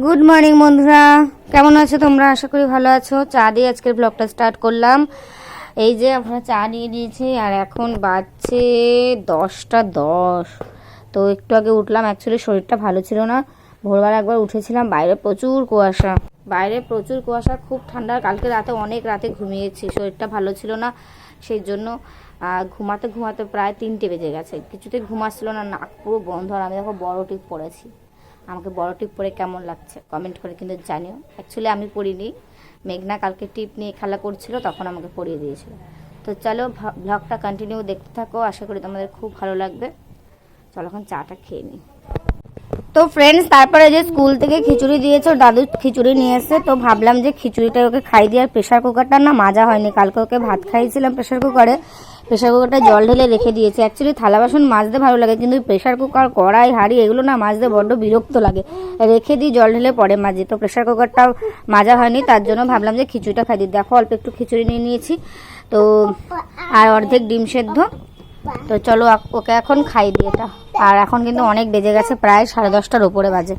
Good morning বন্ধুরা। কেমন আছো তোমরা? আশা করি ভালো আছো। চা দিয়ে আজকের ব্লগটা স্টার্ট করলাম। এই যে আমরা চা নিয়ে নিয়েছি, আর এখন বাজছে দশটা দশ। তো একটু আগে উঠলাম অ্যাকচুয়ালি শরীরটা ভালো ছিল না। ভোরবেলা একবার উঠেছিলাম, বাইরে প্রচুর কুয়াশা। বাইরে প্রচুর কুয়াশা, খুব ঠান্ডা। কালকে রাতে অনেক রাতে ঘুমিয়েছি, শরীরটা ভালো ছিল না। সেই জন্য ঘুমাতে ঘুমাতে প্রায় তিনটে বেজে গেছে। কিছুতে ঘুমাচ্ছিল না, নাক পুরো বন্ধ, আর আমি দেখো বড় টিপ পড়েছি আমাকে বড় টিপ পরে কেমন লাগছে? কমেন্ট করে কিন্তু জানিও। অ্যাকচুয়ালি আমি পড়িনি। মেঘনা কালকে টিপ নিয়ে খেলা করছিল, তখন আমাকে পরিয়ে দিয়েছিল। তো চলো ব্লগটা কন্টিনিউ দেখতে থাকো, আশা করি তোমাদের খুব ভালো লাগবে। চলো এখন চাটা খেয়ে নিই। তো ফ্রেন্ডস তারপরে যে স্কুল থেকে খিচুড়ি দিয়েছে দাদু খিচুড়ি নিয়ে এসে তো ভাবলাম যে খিচুড়িটা ওকে খাই দিয়ে আর প্রেশার কুকারটা না মাজা হয়নি। কালকে ওকে ভাত খাইয়েছিলাম প্রেশার কুকারে প্রেশার কুকারটা জল ঢেলে রেখে দিয়েছে। অ্যাকচুয়ালি থালা বাসন মাজতে ভালো লাগে কিন্তু প্রেশার কুকার কড়াই হাঁড়ি এগুলো না মাজতে বড্ড বিরক্ত লাগে। রেখে দিই জল ঢেলে পরে মাজি। তো প্রেশার কুকারটাও মাজা হয়নি তার জন্য ভাবলাম যে খিচুড়িটা খাই দিই। দেখো অল্প একটু খিচুড়ি নিয়ে নিয়েছি। তো আর অর্ধেক ডিম সেদ্ধ। তো চলো ওকে এখন খাই দিই এটা। আর এখন কিন্তু অনেক বেজে গেছে প্রায় সাড়ে দশটার উপরে বাজে।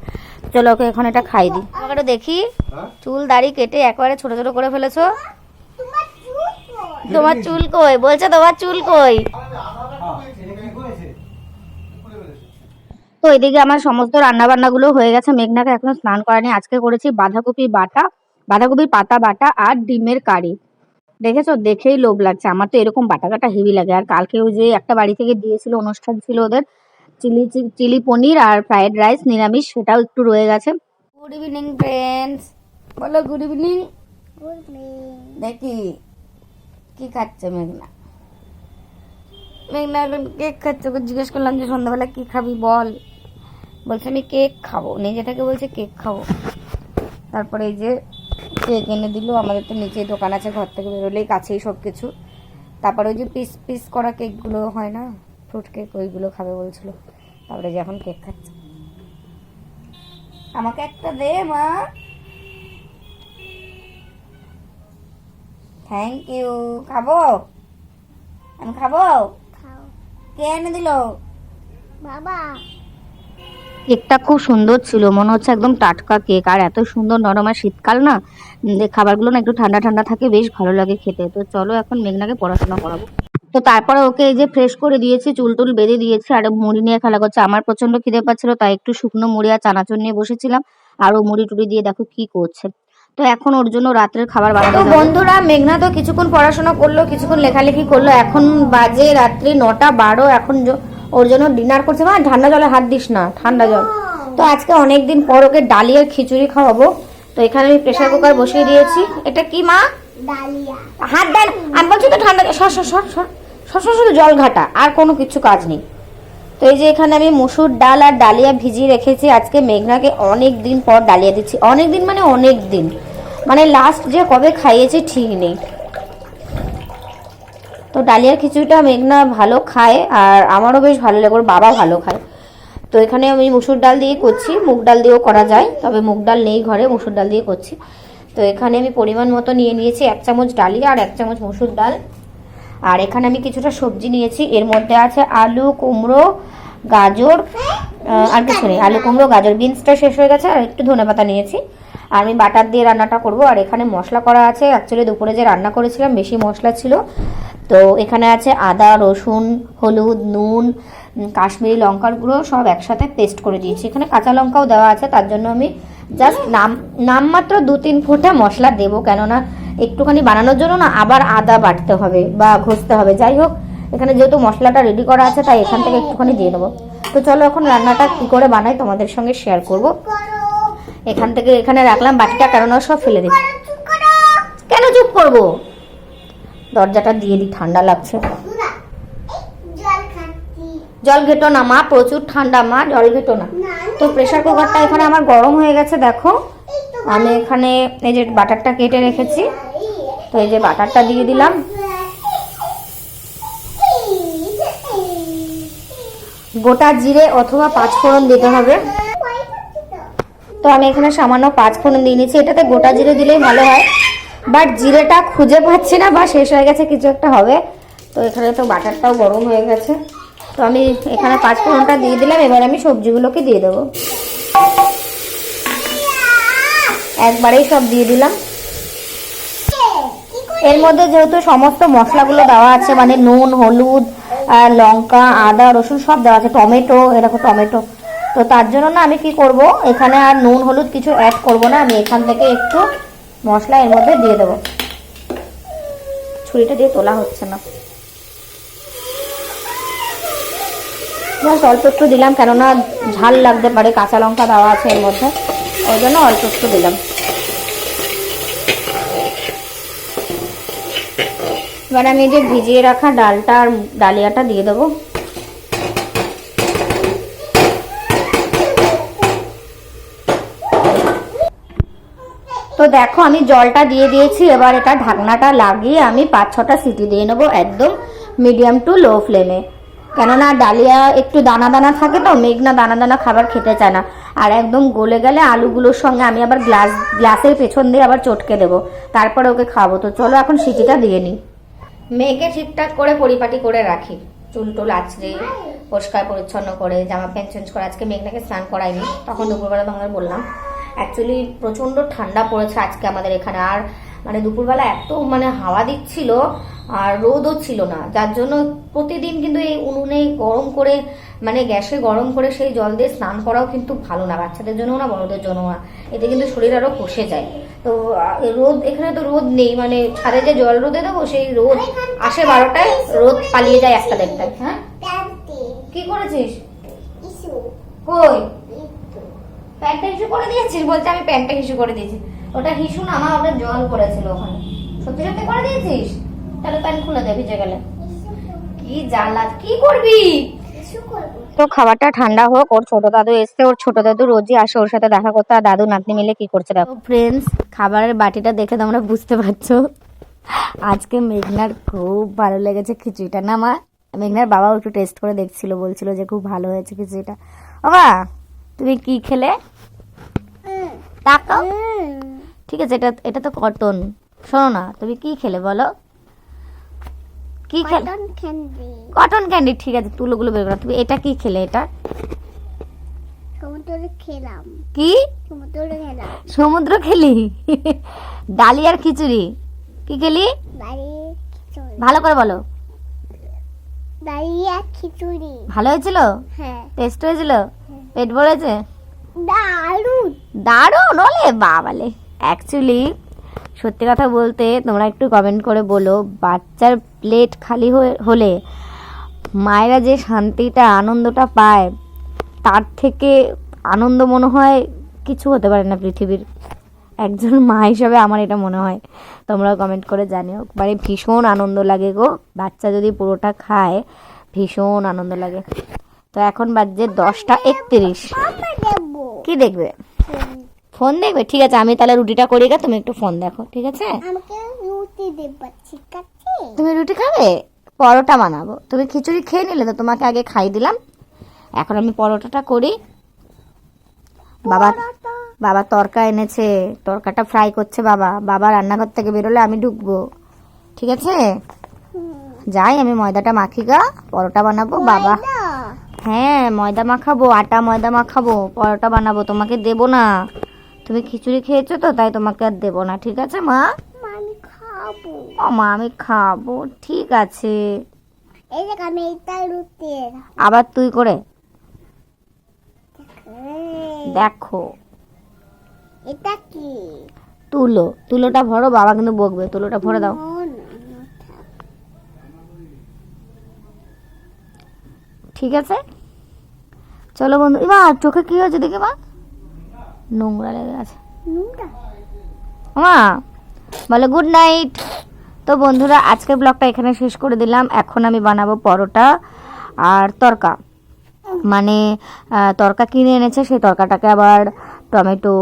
চলো ওকে এখন এটা খাই দিই। আমাকে একটু দেখি। চুল দাড়ি কেটে একবারে ছোট ছোট করে ফেলেছো? তোমার চুল কই? বলছে তোমার চুল কই? তো এদিকে আমার সমস্ত রান্না বান্নাগুলো হয়ে গেছে। মেঘনাকে এখনও স্নান করানি আজকে করেছি বাঁধাকপি বাটা বাঁধাকপি পাতা বাটা আর ডিমের কারি। দেখেছ? দেখেই লোভ লাগছে। আমার তো এরকম বাটা কাটা হেভি লাগে। আর কালকে ওই যে একটা বাড়ি থেকে দিয়েছিল অনুষ্ঠান ছিল ওদের চিলি চিলি পনির আর ফ্রাইড রাইস নিরামিষ সেটাও একটু রয়ে গেছে। গুড ইভিনিং ফ্রেন্ডস বলো গুড ইভিনিং দেখি। কি খাচ্ছে মেঘনা? মেঘনা এখন কেক খাচ্ছে। ওকে জিজ্ঞেস করলাম যে সন্ধ্যাবেলা কি খাবি বল। বলছে, আমি কেক খাব। নিজে থেকে বলছে কেক খাব। তারপরে এই যে কেক এনে দিল। আমাদের তো নিচেই দোকান আছে, ঘর থেকে বেরোলেই কাছেই সব কিছু তারপরে ওই যে পিস পিস করা কেকগুলো হয় না? ফ্রুট কেক ওইগুলো খাবে বলছিল। তারপরে যে এখন কেক খাচ্ছে। আমাকে একটা দে, মা। থ্যাংক ইউ খাব? আমি খাব? কে এনে দিল? বাবা। কেকটা খুব সুন্দর ছিল মনে হচ্ছে একদম টাটকা কেক। আর এত সুন্দর নরম আর শীতকাল না যে খাবারগুলো না একটু ঠান্ডা ঠান্ডা থাকে বেশ ভালো লাগে খেতে। তো চলো এখন মেঘনাকে পড়াশোনা করাবো। তো তারপরে ওকে এই যে ফ্রেশ করে দিয়েছি চুল টুল বেঁধে দিয়েছি আর মুড়ি নিয়ে খেলা করছে। আমার প্রচণ্ড খিদে পাচ্ছিল তাই একটু শুকনো মুড়ি আর চানাচুর নিয়ে বসেছিলাম। আর ও মুড়ি টুড়ি দিয়ে দেখো কি করছে। তো এখন ওর জন্য রাত্রের খাবার বানাবো বন্ধুরা মেঘনা তো কিছুক্ষণ পড়াশোনা করল কিছুক্ষণ লেখালেখি করল এখন বাজে রাত্রি নটা বারো এখন ওর জন্য ডিনার করছে। মা ঠান্ডা জলে হাত দিস না ঠান্ডা জল। তো আজকে অনেকদিন পর ওকে ডালিয়ার খিচুড়ি খাওয়াবো। তো এখানে আমি প্রেসার কুকার বসিয়ে দিয়েছি। এটা কি মা? ডালিয়া। হাত দেন আমি বলছি তো ঠান্ডা সর সর সর সর সর সর শুধু জল ঘাটা আর কোনো কিছু কাজ নেই। তো এই যে এখানে আমি মুসুর ডাল আর ডালিয়া ভিজিয়ে রেখেছি। আজকে মেঘনাকে অনেক দিন পর ডালিয়া দিচ্ছি। অনেক দিন মানে অনেক দিন। মানে লাস্ট যে কবে খাইয়েছি ঠিক নেই। তো ডালিয়ার খিচুড়িটা মেঘনা ভালো খায় আর আমারও বেশ ভালো লাগে, ওর বাবা ভালো খায়। তো এখানে আমি মুসুর ডাল দিয়ে করছি। মুগ ডাল দিয়েও করা যায়, তবে মুগ ডাল নেই ঘরে, মুসুর ডাল দিয়ে করছি। তো এখানে আমি পরিমাণ মতো নিয়ে নিয়েছি এক চামচ ডালিয়া আর এক চামচ মুসুর ডাল। আর এখানে আমি কিছুটা সবজি নিয়েছি। এর মধ্যে আছে আলু, কুমড়ো, গাজর আর কিছু নেই। আলু, কুমড়ো, গাজর। বিনসটা শেষ হয়ে গেছে, আর একটু ধনে পাতা নিয়েছি। আর আমি বাটার দিয়ে রান্নাটা করব। আর এখানে মশলা করা আছে। অ্যাকচুয়ালি দুপুরে যে রান্না করেছিলাম, বেশি মশলা ছিল। তো এখানে আছে আদা, রসুন, হলুদ, নুন কাশ্মীরি লঙ্কার গুঁড়ো সব একসাথে পেস্ট করে দিয়েছি। এখানে কাঁচা লঙ্কাও দেওয়া আছে, তার জন্য আমি জাস্ট নাম, নামমাত্র দু তিন ফোঁটা মশলা দেবো। কেননা একটুখানি বানানোর জন্য না আবার আদা বাটতে হবে বা ঘষতে হবে। যাই হোক, এখানে যেহেতু মশলাটা রেডি করা আছে, তাই এখান থেকে একটুখানি দিয়ে দেবো। তো চলো এখন রান্নাটা কি করে বানাই তোমাদের সঙ্গে শেয়ার করব। এখান থেকে এখানে রাখলাম বাটিটা কেননা সব ফেলে দিই কেন চুপ করব? দরজাটা দিয়ে দিই, ঠান্ডা লাগছে। জল ঘেটো না মা, প্রচুর ঠান্ডা মা, জল ঘেটো না। তো প্রেশার কুকারটা এখানে আমার গরম হয়ে গেছে, দেখো। আমি এখানে এই যে বাটারটা কেটে রেখেছি। তো এই যে বাটারটা দিয়ে দিলাম। গোটা জিরে অথবা পাঁচফোড়ন দিতে হবে। তো আমি এখানে সামান্য পাঁচফোড়ন দিয়ে নিয়েছি। এটাতে গোটা জিরে দিলেই ভালো হয়। বাট জিরেটা খুঁজে পাচ্ছি না বা শেষ হয়ে গেছে, কিছু একটা হবে। তো এখানে তো বাটারটাও গরম হয়ে গেছে। তো আমি এখানে পাঁচফোড়নটা দিয়ে দিলাম। এবার আমি সবজিগুলোকে দিয়ে দেবো। একবারেই সব দিয়ে দিলাম। এর মধ্যে যেহেতু সমস্ত মশলাগুলো দেওয়া আছে মানে নুন, হলুদ লঙ্কা, আদা, রসুন সব দেওয়া আছে, টমেটো এরকম টমেটো। তো তার জন্য না আমি কি করব, এখানে আর নুন, হলুদ কিছু অ্যাড করব না, আমি এখান থেকে একটু মশলা এর মধ্যে দিয়ে দেবো। ছুরিটা দিয়ে তোলা হচ্ছে না। অল্প একটু দিলাম, কেননা ঝাল লাগতে পারে, কাঁচা লঙ্কা দেওয়া আছে এর মধ্যে, ওই জন্য অল্প একটু দিলাম। এবার আমি যে ভিজিয়ে রাখা ডালটা আর ডালিয়াটা দিয়ে দেবো। তো দেখো, আমি জলটা দিয়ে দিয়েছি, এবার এটা ঢাকনাটা লাগিয়ে আমি পাঁচ ছটা সিটি দিয়ে নেব একদম মিডিয়াম টু লো ফ্লেমে। কেননা ডালিয়া একটু দানা দানা থাকে তো, মেঘনা দানা দানা খাবার খেতে চায় না। আর একদম গলে গেলে আলুগুলোর সঙ্গে আমি আবার গ্লাস, গ্লাসের পেছন দিয়ে আবার চটকে দেবো। তারপরে ওকে খাব তো চলো এখন সিটিটা দিয়ে নিই। মেয়েকে ঠিকঠাক করে পরিপাটি করে রাখি। চুল টুল আছড়ে পরিষ্কার পরিচ্ছন্ন করে জামা প্যান্ট চেঞ্জ করে। আজকে মেঘনাকে স্নান করাইনি তখন দুপুরবেলা তোমাদের বললাম। অ্যাকচুয়ালি প্রচণ্ড ঠান্ডা পড়েছে আজকে আমাদের এখানে। আর মানে দুপুরবেলা এত মানে হাওয়া দিচ্ছিল আর রোদও ছিল না। যার জন্য প্রতিদিন কিন্তু এই উনুনে গরম করে মানে গ্যাসে গরম করে সেই জল দিয়ে স্নান করাও কিন্তু ভালো না। বাচ্চাদের জন্য না, বড়দের জন্য না। এতে কিন্তু শরীর আরও কষে যায়। তো রোদ, এখানে তো রোদ নেই। মানে ছাদে যে জল রোদে দেবো, সেই রোদ আসে বারোটায়, রোদ পালিয়ে যায় একটা দেড়টায় হ্যাঁ? কি করেছিস? কই? প্যান্টটা হিসু করে দিয়েছিস বলছে, আমি প্যান্টটা হিসু করে দিয়েছি। ওটা হিসু না, আমার ওটা জল করেছিল ওখানে। সত্যি সত্যি করে দিয়েছিস? তাহলে প্যান্ট খুলে দে ভিজে গেলে। কি জ্বালা কি করবি? তো খাবারটা ঠান্ডা হোক ওর ছোট দাদু এসছে ওর ছোট দাদু রোজই আসে ওর সাথে দেখা করতে আর দাদু নাতনি মিলে কি করছে দেখো। ফ্রেন্ডস খাবারের বাটিটা দেখে তোমরা বুঝতে পারছ। আজকে মেঘনার খুব ভালো লেগেছে খিচুড়িটা। না মা মেঘনার বাবাও একটু টেস্ট করে দেখছিল বলছিল যে খুব ভালো হয়েছে খিচুড়িটা। বাবা তুমি কি খেলে? তাকাও। ঠিক আছে এটা এটা তো কটন। শোনো না তুমি কি খেলে বলো? কি খেলে? কটন ক্যান্ডি ঠিক আছে তুলোগুলো বের করো। তুমি এটা কি খেলে এটা? সমুদ্রে খেলাম। কি? সমুদ্রে খেলাম। সমুদ্র খেলি? ডালিয়ার খিচুড়ি। কি খেলি? ভালো করে বলো। দাঁড়িয়ে খিচুড়ি। ভালো হয়েছিল? হ্যাঁ। টেস্ট হয়েছিল? পেট ভরেছে? দারুণ। দারুণ ওলে বাবালে। অ্যাকচুয়ালি সত্যি কথা বলতে তোমরা একটু কমেন্ট করে বলো বাচ্চার প্লেট খালি হয়ে- হলে মায়েরা যে শান্তিটা আনন্দটা পায় তার থেকে আনন্দ মনে হয় কিছু হতে পারে না পৃথিবীর। একজন মা হিসাবে আমার এটা মনে হয়। তোমরা কমেন্ট করে জানিও। মানে ভীষণ আনন্দ লাগে গো। বাচ্চা যদি পুরোটা খায় ভীষণ আনন্দ লাগে। তো এখন বাজছে দশটা একত্রিশ। কি দেখবে? ফোন দেখবে? ঠিক আছে আমি তাহলে রুটিটা করি গা তুমি একটু ফোন দেখো ঠিক আছে? আমাকে রুটি দেবো ঠিক আছে? তুমি রুটি খাবে? পরোটা বানাবো। তুমি খিচুড়ি খেয়ে নিলে তো তোমাকে আগে খাই দিলাম। এখন আমি পরোটাটা করি। বাবা। বাবা তরকা এনেছে তরকাটা ফ্রাই করছে বাবা। বাবা রান্নাঘর থেকে বেরোলে আমি ঢুকবো ঠিক আছে? যাই আমি ময়দাটা মাখি গা পরোটা বানাবো বাবা। হ্যাঁ ময়দা মাখাবো আটা ময়দা মাখাবো পরোটা বানাবো তোমাকে দেবো না। তুমি খিচুড়ি খেয়েছো তো তাই তোমাকে আর দেবো না ঠিক আছে মা? আমি খাব। ও মা আমি খাব ঠিক আছে। এই দেখ আমি এটা রুটি আবার তুই করে। দেখো। এটা কি? তুলো তুলোটা ভরো বাবা কিন্তু বকবে তুলোটা ভরে দাও। ঠিক আছে? চলো বন্ধু এবার চোখে কি হয়েছে দেখে মা? নোংরা লেগে আছে। নোংরা। মা বলে গুড নাইট তো বন্ধুরা আজকের ব্লগটা এখানে শেষ করে দিলাম। এখন আমি বানাবো পরোটা আর তরকা। মানে তরকা কিনে এনেছে সেই তরকাটাকে আবার টমেটো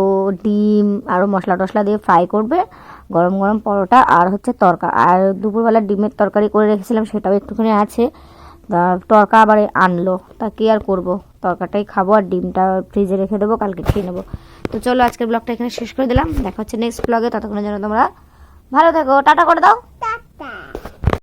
ডিম আরও মশলা টশলা দিয়ে ফ্রাই করবে। গরম গরম পরোটা আর হচ্ছে তরকা। আর দুপুরবেলা ডিমের তরকারি করে রেখেছিলাম সেটাও একটুখানি আছে। তা তরকা আবার আনলো। তা কি আর করব? তরকাটাই খাব আর ডিমটা ফ্রিজে রেখে দেবো কালকে খেয়ে নেব। তো চলো আজকের ব্লগটা এখানে শেষ করে দিলাম। দেখা হচ্ছে নেক্সট ব্লগে ততক্ষণের জন্য তোমরা ভালো থেকো। টাটা করে দাও। টাটা।